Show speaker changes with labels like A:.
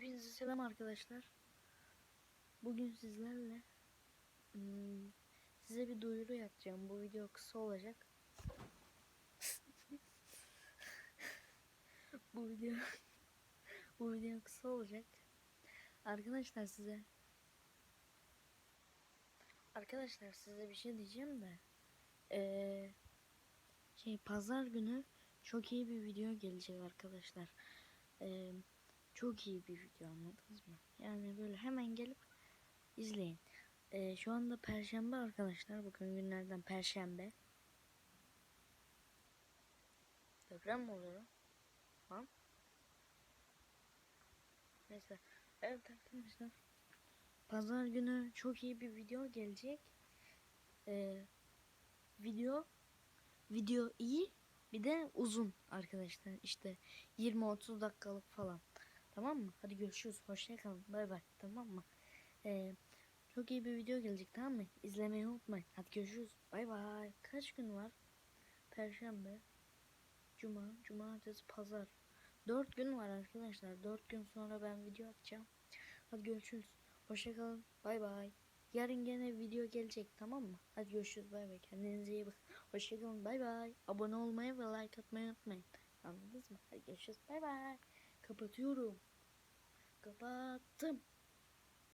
A: Hepinize selam arkadaşlar. Bugün sizlerle hmm, size bir duyuru yapacağım. Bu video kısa olacak. bu video bu video kısa olacak. Arkadaşlar size Arkadaşlar size bir şey diyeceğim de eee, şey pazar günü çok iyi bir video gelecek arkadaşlar. Eee çok iyi bir video anladınız mı? Yani böyle hemen gelip izleyin. Ee, şu anda perşembe arkadaşlar. Bugün günlerden perşembe. Deprem mi oluyor? Ha? Neyse. Evet arkadaşlar. Pazar günü çok iyi bir video gelecek. Ee, video video iyi bir de uzun arkadaşlar. İşte 20-30 dakikalık falan. Tamam mı? Hadi görüşürüz. Hoşça kalın. Bay bay. Tamam mı? Ee, çok iyi bir video gelecek tamam mı? İzlemeyi unutmayın. Hadi görüşürüz. Bay bay. Kaç gün var? Perşembe, Cuma, Cumartesi, Pazar. Dört gün var arkadaşlar. Dört gün sonra ben video atacağım. Hadi görüşürüz. Hoşça kalın. Bay bay. Yarın gene video gelecek tamam mı? Hadi görüşürüz. Bay bay. Kendinize iyi bakın. Hoşça kalın. Bay bay. Abone olmayı ve like atmayı unutmayın. Anladınız mı? Hadi görüşürüz. Bay bay. Kapatıyorum. Kapattım.